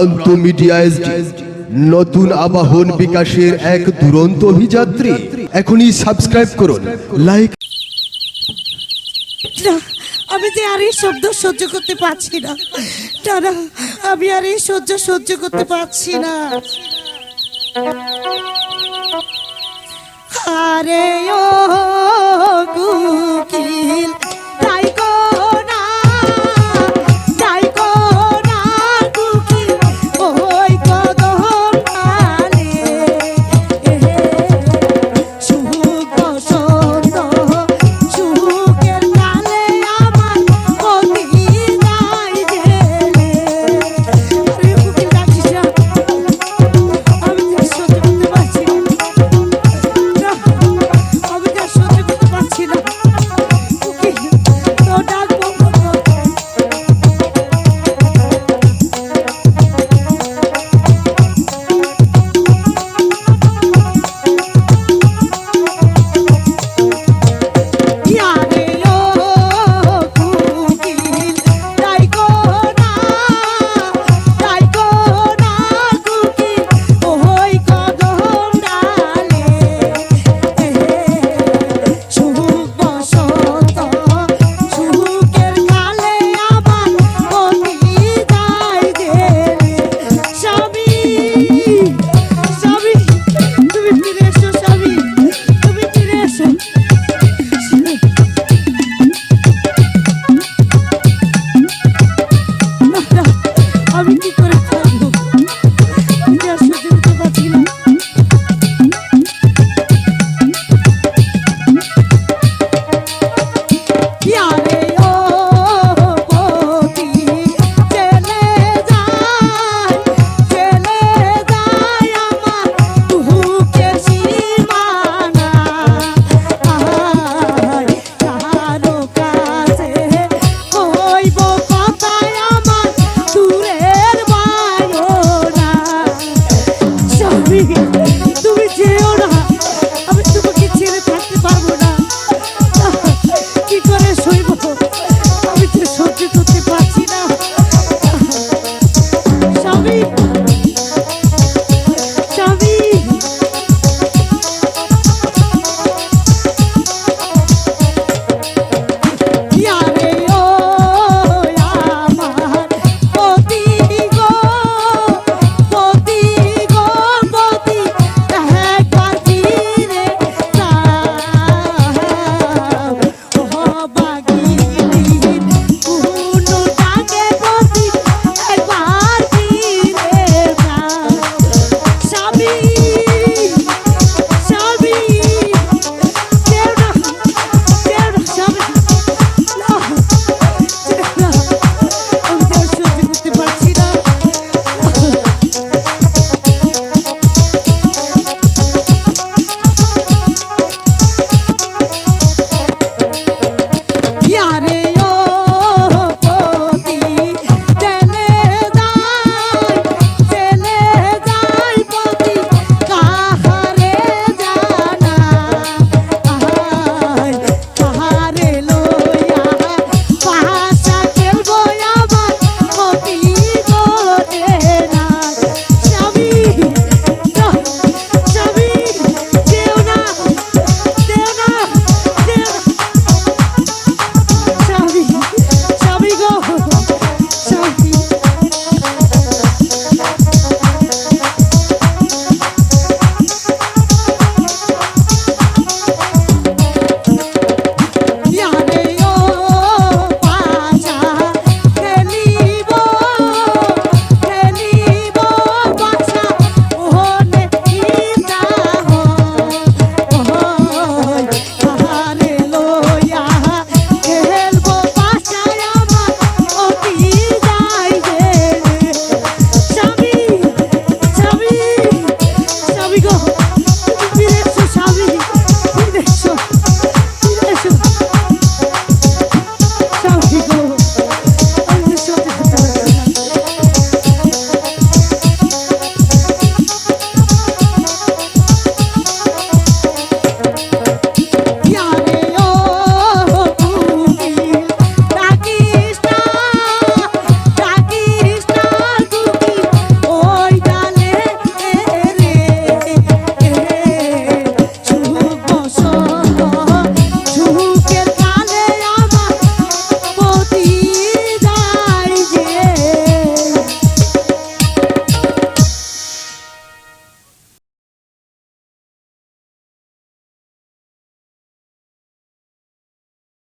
প্রান্ত media SD নতুন আবাহন বিকাশের এক দুরন্ত অভিযাত্রী। এখনই সাবস্ক্রাইব করুন, লাইক আমি যে আর এই শব্দ সহ্য করতে পারছি না। না আমি আর এই সহ্য সহ্য করতে পারছি না। আরে ও